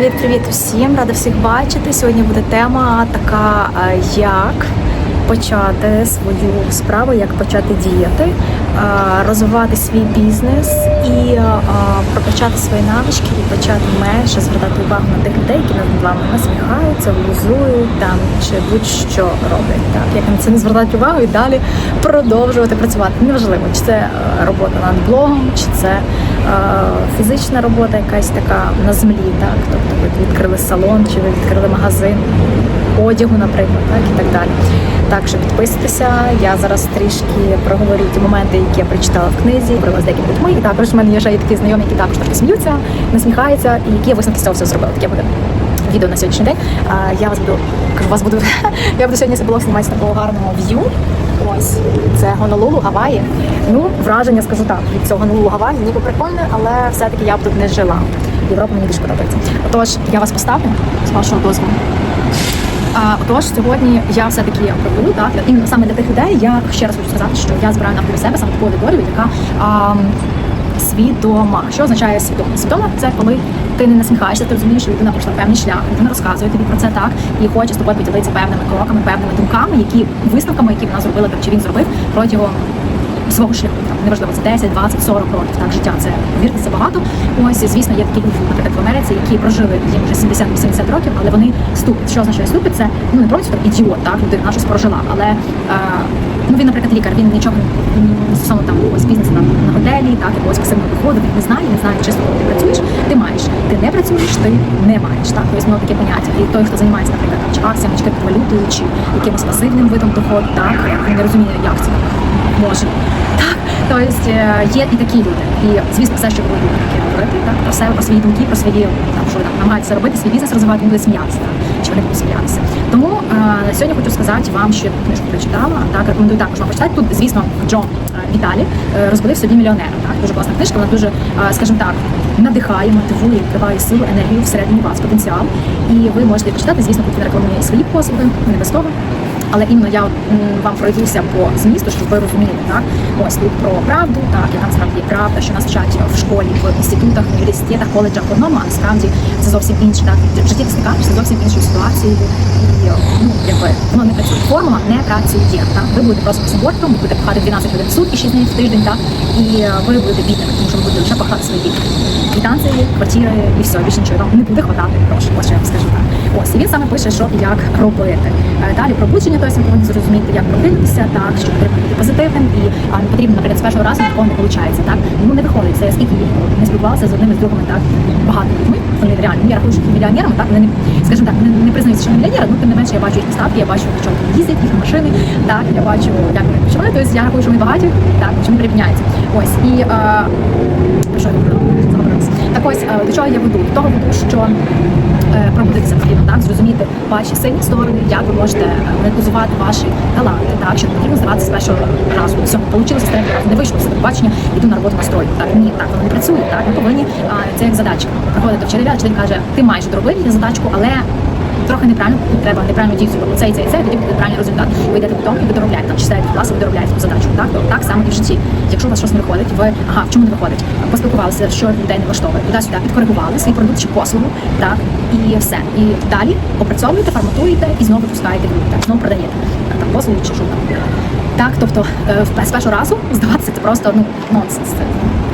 Привіт-привіт усім! Рада всіх бачити. Сьогодні буде тема така, е, як почати свою справу, як почати діяти, е, розвивати свій бізнес і е, прокачати свої навички і почати менше звертати увагу на тих людей, які над вами насміхаються, глузують там чи будь-що роблять. Так як на це не звертати увагу і далі продовжувати працювати. Неважливо, чи це робота над блогом, чи це фізична робота, якась така на землі, так тобто ви відкрили салон, чи ви відкрили магазин одягу, наприклад, так і так далі. Так що підписуйтеся. Я зараз трішки проговорю ті моменти, які я прочитала в книзі, говорила з деякими людьми. І також в мене є ще такі знайомі, які також трохи сміються, насміхаються, і які я висновки з цього все зробили. Таке буде відео на сьогоднішній день. Я вас буду вас буду. я буду сьогодні блог знімати з такого гарного в'ю. Ось це Гонолулу, Гаваї. Ну, враження скажу так, від цього Гонолулу Гаваї ніби прикольне, але все-таки я б тут не жила. Європа мені більше подобається. Отож, я вас поставлю з вашого дозволу. А, Отож, сьогодні я все-таки пробую, так, і саме для тих людей я ще раз хочу сказати, що я збираю навколо себе саме таку аудиторію, яка а, свідома. Що означає свідома? Свідома це коли ти не насміхаєшся, ти розумієш, що людина пройшла певний шлях, людина розказує тобі про це так і хоче з тобою поділитися певними кроками, певними думками, які висновками, які вона зробила, чи він зробив протягом свого шляху. Там неважливо, це 10, 20, 40 років. Так, життя це повірте, це багато. Ось, звісно, є такі люди, наприклад, в Америці, які прожили їм вже 70-80 років, але вони ступить. Що означає ступить? Це ну не просто ідіот, так людина щось прожила, але е, ну він, наприклад, лікар, він нічого стосовно там ось бізнесу там на готелі, так якогось пасивного доходу, він не знає, не знає, чисто ти працюєш, ти маєш. Ти не працюєш, ти не маєш. Так, ось воно таке поняття. І той, хто займається, наприклад, там, чи акціями, чи криптовалютою, чи якимось пасивним видом доходу, так він не розуміє, як це може. Так, тобто є і такі люди. І звісно, все, що ви будете таке говорити, так про себе, про свої думки, про свої там, що там намагаються робити, свій бізнес розвивати, він буде сміятися, чи вони будуть сміятися. Тому сьогодні хочу сказати вам, що я книжку прочитала. Так, рекомендую також вам почитати. Тут, звісно, Джо е, Віталі е, розбудив собі мільйонера. Так, дуже класна книжка, вона дуже, е, скажімо так, надихає, мотивує, вкриває силу, енергію всередині вас, потенціал. І ви можете почитати, звісно, тут він рекламує і свої послуги, не без того. Але іменно я вам пройдуся по змісту, щоб ви розуміли, так ось тут про правду, так яка насправді є правда, що нас вчать в школі, в інститутах, в університетах, коледжах одному, а насправді зовсім інше. Так в житті зовсім іншою ситуацією, і ну якби воно не працює. Формула не працює. Так ви будете просто символіком, ви будете пахати 12 годин в сутки, 6 днів в тиждень, так і е, ви будете бідними, тому що ви будете лише пахати свої. Квитанції, квартири і все, більше нічого вам не буде хватати грошей. Ось я вам скажу так. Ось і він саме пише, що і як робити. Е, Далі пробудження, тобто ми повинні зрозуміти, як продивитися, так, щоб бути позитивним і а, не потрібно, наприклад, з першого разу нікого не виходить. Так ну не виходить. Це я скільки не спілкувалася з одними з другими, так багато людьми. Вони реально ну, я рахую, що мільйонерами, так вони скажімо так, не, не признаються, що мільйонери, ну тим не менше я бачу їхні ставки, я бачу, що вони їздять, їхні машини, так я бачу, як вони почувають. Тобто я рахую, що вони багаті, так вони прирівняються. Ось і а, що я говорила? Так ось е, до чого я веду? До того веду, що е, пробудитися потрібно, так, зрозуміти ваші сильні сторони, як ви можете монетизувати ваші таланти, так, що потрібно здаватися з першого разу. Все, вийшло з третього разу, не вийшло все побачення, іду на роботу на стройку. Так, ні, так, воно не працює, так, ми повинні, а, це як задачка. Приходите вчителя, вчитель каже, ти майже доробив задачку, але трохи неправильно, треба неправильно дійсно це і це і це, тоді буде правильний результат. Ви йдете додому і ви доробляєте, там ви доробляєте цю задачку. Так, то так само і в житті. Якщо у вас щось не виходить, ви ага, в чому не виходить? Поспілкувалися, що людей не влаштовує, туди-сюди, підкоригували свій продукт чи послугу, так, і все. І далі опрацьовуєте, форматуєте і знову пускаєте люди, так, знову продаєте там послугу чи що там. Так, тобто е, з першого разу здаватися це просто ну нонсенс. Це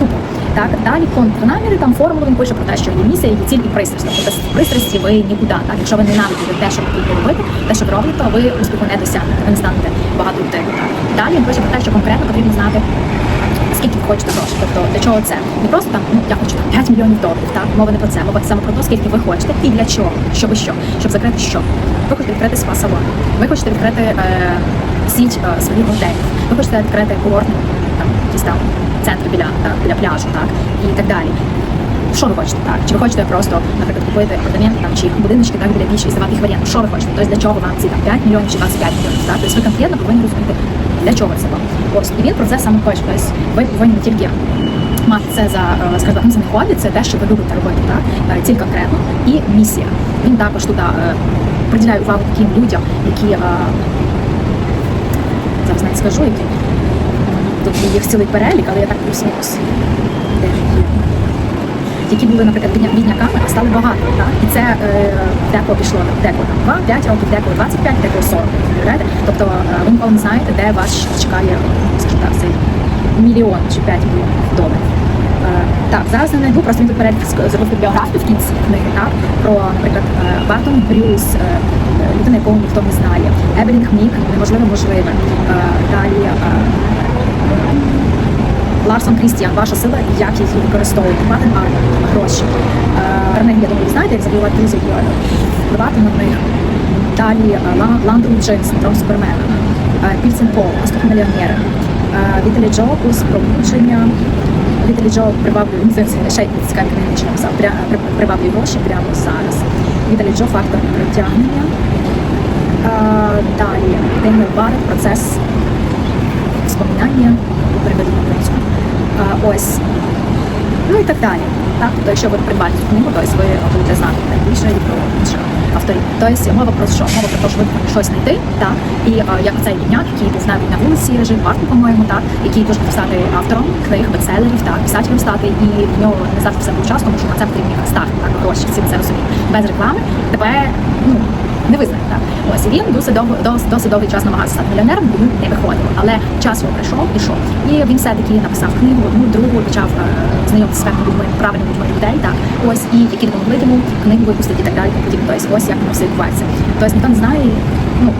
тупо. Так, далі контрнаміри, там формулу він пише про те, що є місія, є ціль і пристрасть. Тобто без пристрасті ви нікуди. Так, якщо ви ненавидите те, що ви робити, те, що ви робите, то ви успіху не досягнете, ви не станете багато людей. Далі він пише про те, що конкретно потрібно знати. Скільки ви хочете грошей? Тобто для чого це? Не просто там, ну я хочу там 5 мільйонів доларів, так мова не про це, мова саме про те, скільки ви хочете і для чого, щоб що, щоб закрити що. Ви хочете відкрити спа салон, ви хочете відкрити е, сіть е, своїх готелів, ви хочете відкрити курортний якісь там центр біля, так, біля пляжу, так і так далі. Що ви хочете, так? Чи ви хочете просто, наприклад, купити апартаменти там чи будиночки так біля більше і здавати їх в оренду? Що ви хочете? Тобто для чого вам ці там 5 мільйонів чи 25 мільйонів? Так? Тобто ви конкретно повинні розуміти, для чого це вам. Ось і він про це саме пише. Тобто ви повинні не тільки мати це за е, скажімо, так, це не хобі, це те, що ви любите робити, так? Е, Ціль конкретно і місія. Він також туди е, приділяє увагу таким людям, які е, зараз навіть скажу, які є їх цілий перелік, але я так плюс-мінус. Які були, наприклад, бідня- бідняками, а стали багато. Так? І це е, декого пішло декого там 2-5 років, декого 25, декого 40. Уявляєте? Тобто е, ви ніколи не знаєте, де вас чекає, скажімо цей мільйон чи 5 мільйонів доларів. Е, Так, зараз не найду, просто він тут перед зробив біографію в кінці книги, так, про, наприклад, е, Бартон Брюс, е, людина, якого ніхто не знає, Ебелінг Мік, неможливе можливе. Е, Далі е, Ларсон Крістіан, ваша сила, як її використовувати, мати гарно, гроші. Е, Рене, я думаю, знаєте, як забивати друзів, е, впливати на них. Далі е, Ла- Ландру Джеймс, синдром Супермена, Е, Пільцин Пол, наступні мільйонери, Е, Віталій Джокус, пробудження, Віталій Джо приваблює, це ще цікаві що написав, приваблює гроші прямо зараз. Віталій Джо, фактор притягнення. Е, Далі Деймер Барет, процес споминання, переведу на українську. Ось. Ну і так далі. Так, тобто, якщо ви придбаєте книгу, то ви будете знати найбільше і про інших авторів. Тобто мова про що? Мова про те, що ви щось знайти, так, і як цей бідняк, який був навіть на вулиці, жив Бартон, по-моєму, так, який дуже стати автором книг, бестселерів, так, писателем стати, і в нього не завжди все був час, тому що на це потрібні старт, так, гроші, всі це розуміють. Без реклами тебе, ну, не визнає. Так. Ось і він досить довго досить, досить довгий час намагався стати мільйонером, йому не виходило. Але час його прийшов, пішов. І він все-таки написав книгу, одну, другу, почав е, знайомитися з певними людьми, правильними людьми людей, так. Ось і які допомогли йому книгу випустити і так далі. Тобто, ось як воно все відбувається. Тобто ніхто не знає, ну.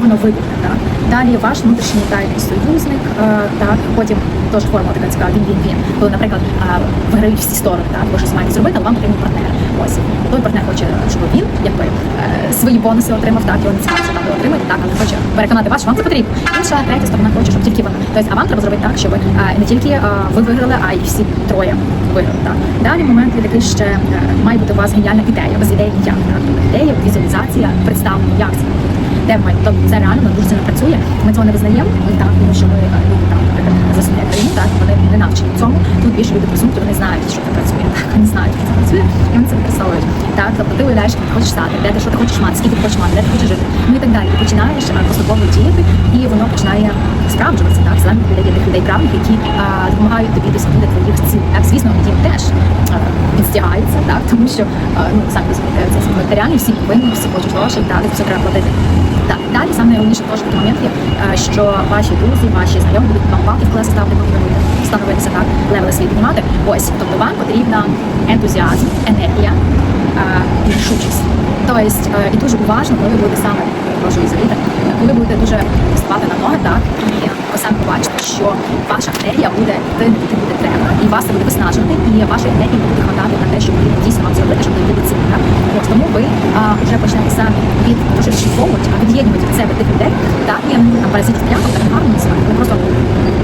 Воно так? Далі ваш внутрішній тайний союзник, е, так, потім теж формула така цікава, він він він. Коли, наприклад, е, виграють всі сторони, так, ви щось маєте зробити, але вам потрібен партнер. Ось той партнер хоче, щоб він якби е, свої бонуси отримав, так, його не цікаво, що там так, але хоче переконати вас, що вам це потрібно. Інша третя сторона хоче, щоб тільки вона. Тобто, а вам треба зробити так, щоб не тільки ви виграли, а й всі троє виграли. Так. Далі момент, від який ще має бути у вас геніальна ідея, без ідеї ніяк. Ідея, візуалізація, представлення, як це. Де ми? Тобто це реально дуже сильно працює. Ми цього не визнаємо, Ми так, тому що ми е, там, наприклад, країну, так вони не навчені цьому. Тут більше люди присутні, тобто ти уявляєш, ким ти хочеш стати, де ти що ти хочеш мати, скільки ти хочеш мати, де ти хочеш жити. Ну і так далі. Ти починаєш е, поступово діяти, і воно починає справджуватися. Так, людей є тих людей правильних, які а, допомагають тобі досягнути твоїх цілей. Так, звісно, їм теж а, підстягається, так, тому що а, ну самі розумієте, це матеріальні, всі повинні, всі хочуть грошей, так, все треба платити. Так, далі саме найголовніше теж такий момент є, е, що ваші друзі, ваші знайомі будуть балки в класи ставити, поки ви становитися так, левели свої піднімати. Ось, тобто вам потрібна ентузіазм, енергія е, рішучість. Тобто, е, і дуже уважно, коли ви будете саме, прошу Ізоліта, коли ви будете дуже ставати на ноги, так, і ви самі побачите, що ваша енергія буде йти, буде треба, і вас це буде виснажувати, і ваша енергія буде хватати на те, щоб ви дійсно вам зробити, щоб до цілі. Ось тому ви а, вже почнете самі від дуже відштовхувати, а від'єднувати від себе тих людей, так, і паразитів прямо так гарно називають. Ви просто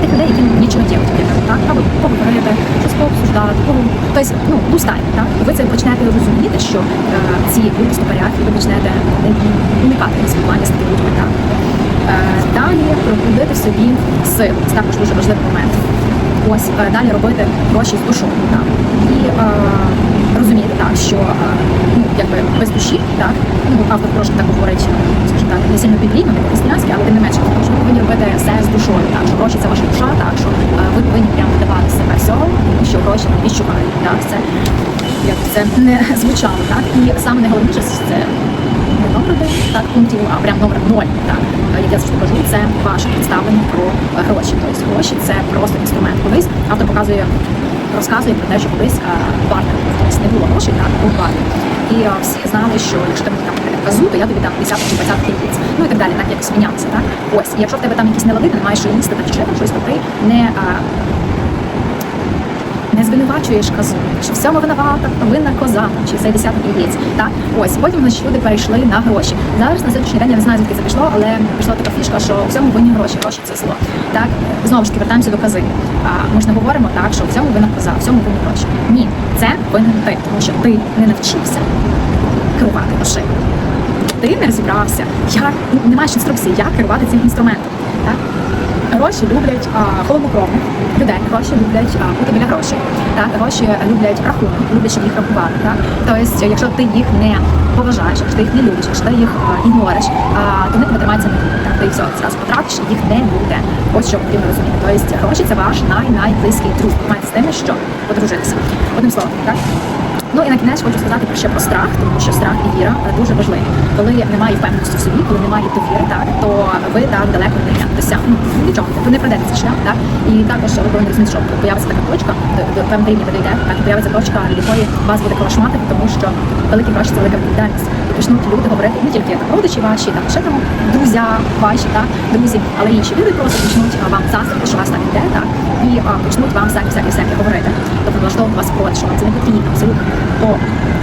тих людей, які нічого не діють, так, або поговорити, щось пообсуждати, поговорити. Тобто, ну, достатньо, так? І ви це почнете розуміти, що е, ці люди стопорять, і ви почнете е, уникати спілкування з такими людьми, так? Е, далі пробудити собі силу. Це також дуже важливий момент. Ось е, далі робити гроші з душою. І е, розуміти так, що е, ну, якби без душі, так, ну автор трошки так говорить, скажімо так, не сильно біблійно, не по-християнськи, але тим не менше, тому що ви повинні робити все з душою. Так, що гроші це ваша душа, так що ви повинні прямо давати себе всього, що гроші відчувають. Так, це як це не звучало, так. І саме найголовніше це номер так, пунктів, а прям номер ноль. Так. Е, Як я завжди кажу, це ваше представлення про е, гроші. Тобто гроші це просто інструмент. Колись автор показує, розказує про те, що колись е, барter. Тобто не було грошей, так, був барter. І е, всі знали, що якщо ти там казу, то я тобі дам 50 чи 20 яєць. Ну і так далі, так якось мінялося. Так? Ось, і якщо в тебе там якісь нелади, ти не маєш їсти, так чи там щось, то ти не. е, не звинувачуєш козу, що в цьому винувата винна коза чи цей десяток яєць. Так ось потім значить, люди перейшли на гроші. Зараз на сьогоднішній день я не знаю, звідки це пішло, але пішла така фішка, що в цьому винні гроші, гроші це зло. Так знову ж таки вертаємося до кози. А ми ж не говоримо так, що в цьому винна коза, в цьому винні гроші. Ні, це винен ти, тому що ти не навчився керувати грошима. Ти не розібрався, як ну, не маєш інструкції, як керувати цим інструментом. Так? Гроші люблять холоднокровних людей, гроші люблять а, бути біля грошей. Так, гроші люблять рахунок, люблять, щоб їх рахували. Так? Тобто, якщо ти їх не поважаєш, якщо ти їх не любиш, якщо ти їх ігнориш, а, то вони тебе тримаються не будуть. Так? Ти все зразу потратиш, їх не буде. Ось що потрібно розуміти. Тобто гроші це ваш най-найблизький друг. Маєте з тими, що подружитися. Одним словом, так? Ну і на кінець хочу сказати ще про страх, тому що страх і віра е, дуже важливі. Коли немає впевненості в собі, коли немає довіри, так то ви так далеко не досягнете нічого. Ви не пройдете цей шлях, так і також ви повинні розуміти, що появиться така точка, до, до певного рівня ви дійде, так появиться точка, від якої вас буде колошмати, тому що великі гроші це велика відповідальність. Почнуть люди говорити не тільки там родичі ваші, там ще там друзі ваші, так друзі, але інші люди просто почнуть вам заздрити, що вас так іде, так і а, почнуть вам всякі всякі всякі говорити. Тобто влаштовувати вас проти, що вам це не потрібно абсолютно. То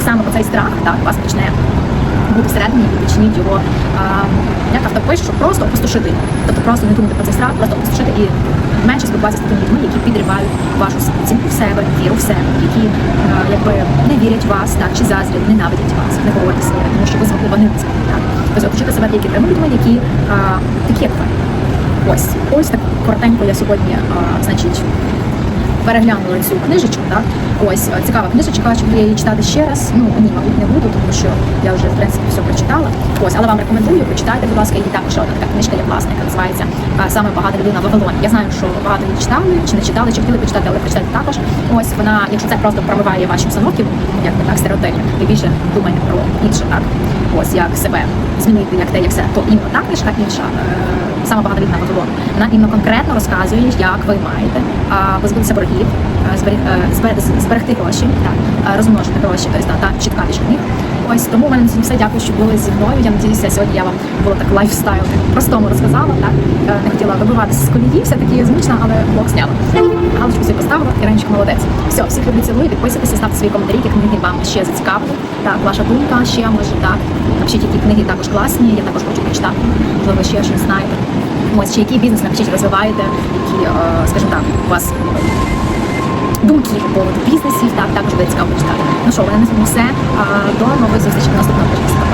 саме оцей страх так вас почне бути всередині і почніть його як авто пише, щоб просто опустошити. Тобто просто не думати про цей страх, просто опустошити і менше спілкуватися з такими людьми, які підривають вашу оцінку в себе, віру в себе, які а, якби не вірять в вас, так чи заздрять, ненавидять вас, не говорять себе, тому що ви змогли це так. Тобто оточити себе тільки тими людьми, які а, такі як ви. Ось, ось так коротенько я сьогодні, а, значить, переглянула цю книжечку, так? Ось е, цікава книжечка, чи буду я її читати ще раз? Ну ні, мабуть, не буду, тому що я вже в принципі все прочитала. Ось, але вам рекомендую, почитайте, будь ласка, її також одна така книжка є власна, яка називається е, саме багата людина в Вавилоні. Я знаю, що багато її читали, чи не читали, чи хотіли почитати, але прочитайте також. Ось вона, якщо це просто пробиває ваші установки, як так стереотипи, ви більше думаєте про інше, так? Ось як себе змінити, як те, як все, то іменно та книжка інша. е, Саме багата людина Вавилон. Вона іменно конкретно розказує, як ви маєте а, позбутися боргів, а, е, зберегти гроші, так, розмножити гроші, тобто та, та чітка них. Ось тому в мене все. Дякую, що були зі мною. Я надіюся, сьогодні я вам було так лайфстайл так, простому розказала. Так Е, не хотіла вибиватися з колії, все таки змучена, але блок зняла. Галочку собі поставила, Іранчик молодець. Все, всіх люблю цілую, підписуйтесь, ставте свої коментарі, які книги вам ще зацікавили. Так, ваша думка ще може так. Напишіть, які книги також класні. Я також хочу почитати. Можливо, ще щось знаєте. Ось чи який бізнес напишіть, розвиваєте, які, е, скажімо так, у вас думки по поводу бізнесів, так також буде цікаво почитати. Ну що, мене не все. До нових зустрічей наступного наступному.